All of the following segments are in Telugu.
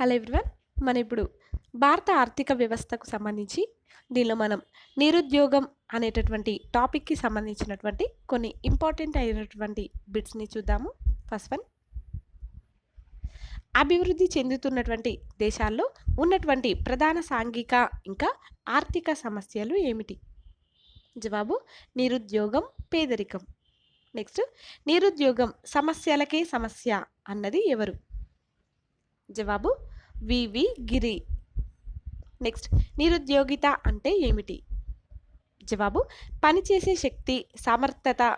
హలో ఎవ్రీవన్ మన ఇప్పుడు భారత ఆర్థిక వ్యవస్థకు సంబంధించి దీనిలో మనం నిరుద్యోగం అనేటటువంటి టాపిక్కి సంబంధించినటువంటి కొన్ని ఇంపార్టెంట్ అయినటువంటి బిట్స్ని చూద్దాము. ఫస్ట్ వన్ అభివృద్ధి చెందుతున్నటువంటి దేశాల్లో ఉన్నటువంటి ప్రధాన సాంఘిక ఇంకా ఆర్థిక సమస్యలు ఏమిటి? జవాబు నిరుద్యోగం పేదరికం. నెక్స్ట్ నిరుద్యోగం సమస్యలకే సమస్య అన్నది ఎవరు? జవాబు వివి గిరి. నెక్స్ట్ నిరుద్యోగిత అంటే ఏమిటి? జవాబు పనిచేసే శక్తి సమర్థత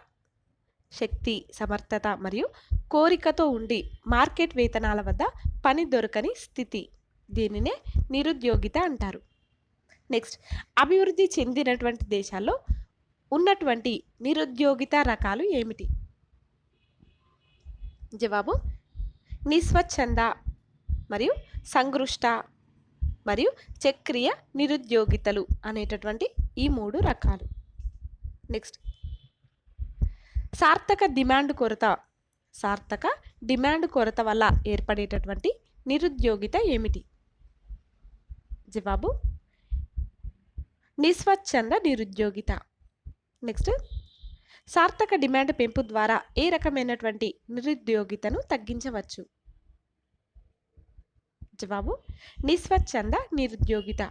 శక్తి సమర్థత మరియు కోరికతో ఉండి మార్కెట్ వేతనాల వద్ద పని దొరకని స్థితి. దీనినే నిరుద్యోగిత అంటారు. నెక్స్ట్ అభివృద్ధి చెందినటువంటి దేశాల్లో ఉన్నటువంటి నిరుద్యోగిత రకాలు ఏమిటి? జవాబు నిస్వచ్ఛంద మరియు సంగృష్ట మరియు చక్రీయ నిరుద్యోగితలు అనేటటువంటి ఈ మూడు రకాలు. నెక్స్ట్ సార్థక డిమాండ్ కొరత. సార్థక డిమాండ్ కొరత వల్ల ఏర్పడేటటువంటి నిరుద్యోగిత ఏమిటి? జవాబు. నిస్వచ్ఛంద నిరుద్యోగిత. నెక్స్ట్ సార్థక డిమాండ్ పెంపు ద్వారా ఏ రకమైనటువంటి నిరుద్యోగితను తగ్గించవచ్చు? జవాబు నిస్వచ్ఛంద నిరుద్యోగిత.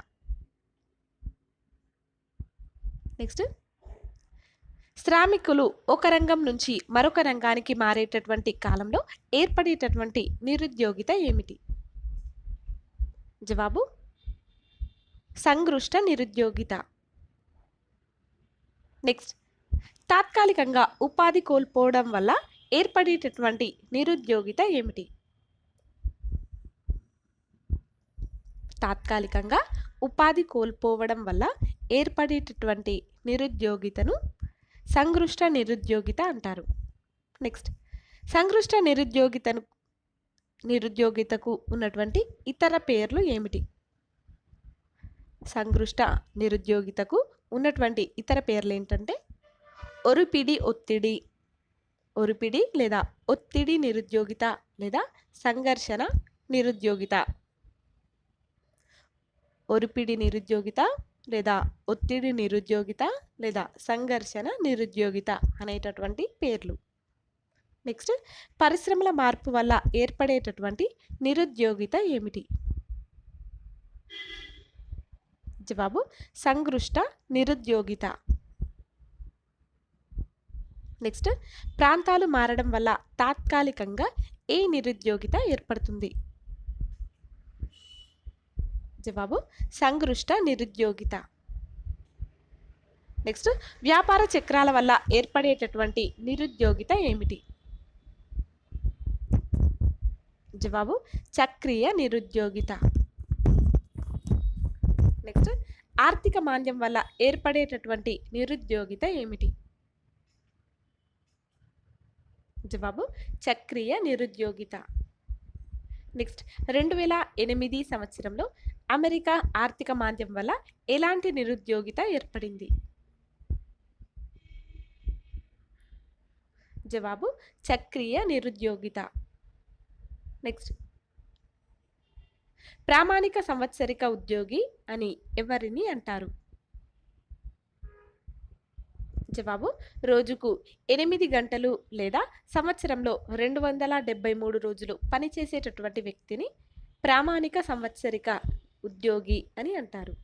నెక్స్ట్. శ్రామికులు ఒక రంగం నుంచి మరొక రంగానికి మారేటటువంటి కాలంలో ఏర్పడేటటువంటి నిరుద్యోగిత ఏమిటి? జవాబు సంగృష్ట నిరుద్యోగిత. నెక్స్ట్. తాత్కాలికంగా ఉపాధి కోల్పోవడం వల్ల ఏర్పడేటటువంటి నిరుద్యోగిత ఏమిటి? తాత్కాలికంగా ఉపాధి కోల్పోవడం వల్ల ఏర్పడేటటువంటి నిరుద్యోగితను సంగృష్ట నిరుద్యోగిత అంటారు. నెక్స్ట్ సంగృష్ట నిరుద్యోగితను నిరుద్యోగితకు ఉన్నటువంటి ఇతర పేర్లు ఏమిటి? సంగృష్ట నిరుద్యోగితకు ఉన్నటువంటి ఇతర పేర్లు ఏంటంటే ఒరిపిడి ఒత్తిడి ఒరిపిడి లేదా ఒత్తిడి నిరుద్యోగిత లేదా సంఘర్షణ నిరుద్యోగిత. ఒరిపిడి నిరుద్యోగిత లేదా ఒత్తిడి నిరుద్యోగిత లేదా సంఘర్షణ నిరుద్యోగిత అనేటటువంటి పేర్లు. నెక్స్ట్ పరిశ్రమల మార్పు వల్ల ఏర్పడేటటువంటి నిరుద్యోగిత ఏమిటి? జవాబు సంగృష్ట నిరుద్యోగిత. నెక్స్ట్ ప్రాంతాలు మారడం వల్ల తాత్కాలికంగా ఏ నిరుద్యోగిత ఏర్పడుతుంది? జవాబు సంగృష్ట నిరుద్యోగిత. నెక్స్ట్ వ్యాపార చక్రాల వల్ల ఏర్పడేటటువంటి నిరుద్యోగిత ఏమిటి? జవాబు చక్రీయ నిరుద్యోగిత. నెక్స్ట్ ఆర్థిక మాంద్యం వల్ల ఏర్పడేటటువంటి నిరుద్యోగిత ఏమిటి? జవాబు చక్రీయ నిరుద్యోగిత. నెక్స్ట్ రెండు వేల ఎనిమిది సంవత్సరంలో అమెరికా ఆర్థిక మాంద్యం వల్ల ఎలాంటి నిరుద్యోగిత ఏర్పడింది? జవాబు చక్రీయ నిరుద్యోగిత. నెక్స్ట్. ప్రామాణిక సంవత్సరిక ఉద్యోగి అని ఎవరిని అంటారు? జవాబు రోజుకు ఎనిమిది గంటలు లేదా సంవత్సరంలో రెండు వందల డెబ్బై మూడు రోజులు పనిచేసేటటువంటి వ్యక్తిని ప్రామాణిక సంవత్సరిక ఉద్యోగి అని అంటారు.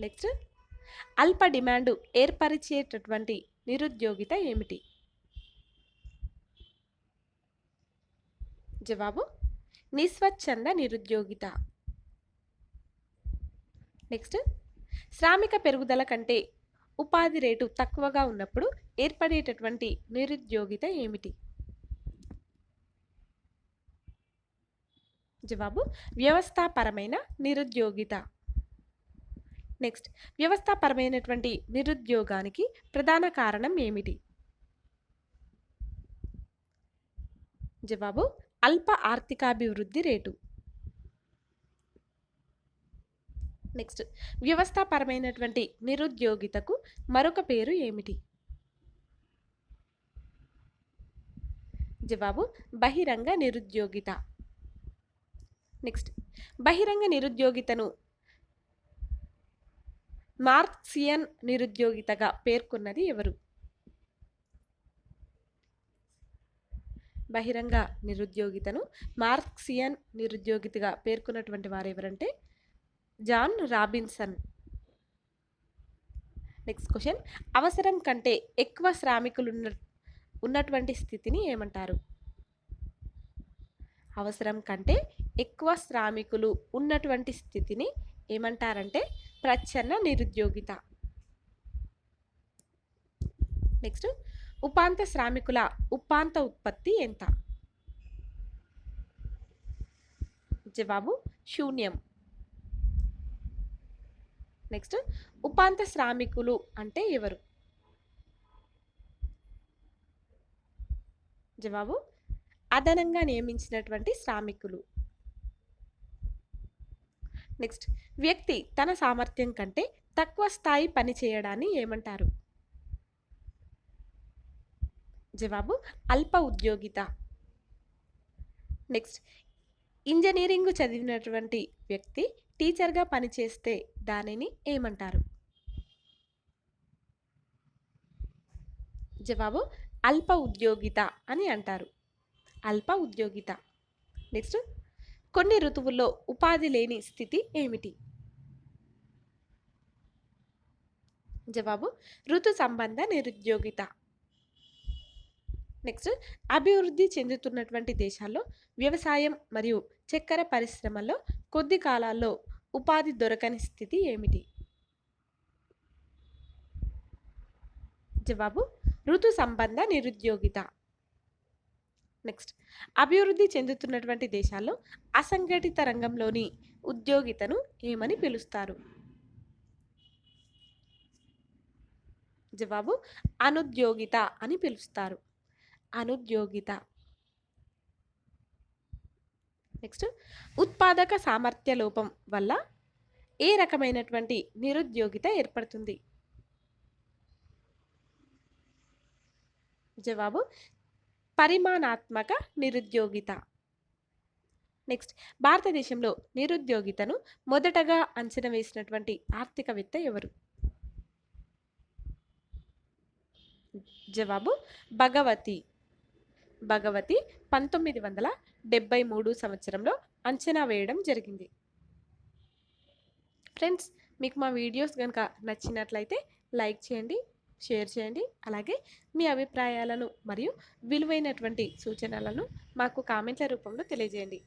నెక్స్ట్ అల్ప డిమాండ్ ఏర్పరిచేటటువంటి నిరుద్యోగిత ఏమిటి? జవాబు నిస్వచ్ఛంద నిరుద్యోగిత. నెక్స్ట్ శ్రామిక పెరుగుదల కంటే ఉపాధి రేటు తక్కువగా ఉన్నప్పుడు ఏర్పడేటటువంటి నిరుద్యోగిత ఏమిటి? జవాబు వ్యవస్థాపరమైన నిరుద్యోగిత. నెక్స్ట్ వ్యవస్థాపరమైనటువంటి నిరుద్యోగానికి ప్రధాన కారణం ఏమిటి? జవాబు అల్ప ఆర్థికాభివృద్ధి రేటు. నెక్స్ట్ వ్యవస్థాపరమైనటువంటి నిరుద్యోగితకు మరొక పేరు ఏమిటి? జవాబు బహిరంగ నిరుద్యోగిత. నెక్స్ట్ బహిరంగ నిరుద్యోగితను మార్క్సియన్ నిరుద్యోగితగా పేర్కొన్నది ఎవరు? బహిరంగ నిరుద్యోగితను మార్క్సియన్ నిరుద్యోగితగా పేర్కొన్నటువంటి వారు ఎవరంటే జాన్ రాబిన్సన్. నెక్స్ట్ క్వశ్చన్ అవసరం కంటే ఎక్కువ శ్రామికులు ఉన్న ఉన్నటువంటి స్థితిని ఏమంటారు? అవసరం కంటే ఎక్కువ శ్రామికులు ఉన్నటువంటి స్థితిని ఏమంటారంటే ప్రచ్ఛన్న నిరుద్యోగిత. నెక్స్ట్ ఉపాంత శ్రామికుల ఉపాంత ఉత్పత్తి ఎంత? జవాబు శూన్యం. నెక్స్ట్ ఉపాంత శ్రామికులు అంటే ఎవరు? జవాబు అదనంగా నియమించినటువంటి శ్రామికులు. నెక్స్ట్ వ్యక్తి తన సామర్థ్యం కంటే తక్కువ స్థాయి పని చేయడాన్ని ఏమంటారు? జవాబు అల్ప ఉద్యోగిత. నెక్స్ట్ ఇంజనీరింగ్ చదివినటువంటి వ్యక్తి టీచర్గా పనిచేస్తే దానిని ఏమంటారు? జవాబు అల్ప ఉద్యోగిత అని అంటారు. అల్ప ఉద్యోగిత. నెక్స్ట్ కొన్ని ఋతువుల్లో ఉపాధి లేని స్థితి ఏమిటి? జవాబు ఋతు సంబంధ నిరుద్యోగిత. నెక్స్ట్ అభివృద్ధి చెందుతున్నటువంటి దేశాల్లో వ్యవసాయం మరియు చక్కెర పరిశ్రమల్లో కొద్ది కాలాల్లో ఉపాధి దొరకని స్థితి ఏమిటి? జవాబు ఋతు సంబంధ నిరుద్యోగిత. నెక్స్ట్. అభివృద్ధి చెందుతున్నటువంటి దేశాల్లో అసంఘటిత రంగంలోని ఉద్యోగితను ఏమని పిలుస్తారు? జవాబు అనుద్యోగిత అని పిలుస్తారు. అనుద్యోగిత. నెక్స్ట్. ఉత్పాదక సామర్థ్య లోపం వల్ల ఏ రకమైనటువంటి నిరుద్యోగిత ఏర్పడుతుంది? జవాబు పరిమాణాత్మక నిరుద్యోగిత. నెక్స్ట్ భారతదేశంలో నిరుద్యోగితను మొదటగా అంచనా వేసినటువంటి ఆర్థికవేత్త ఎవరు? జవాబు భగవతి. భగవతి పంతొమ్మిది వందల డెబ్బై మూడు సంవత్సరంలో అంచనా వేయడం జరిగింది. ఫ్రెండ్స్ మీకు మా వీడియోస్ కనుక నచ్చినట్లయితే లైక్ చేయండి షేర్ చేయండి. అలాగే మీ అభిప్రాయాలను మరియు విలువైనటువంటి సూచనలను మాకు కామెంట్ల రూపంలో తెలియజేయండి.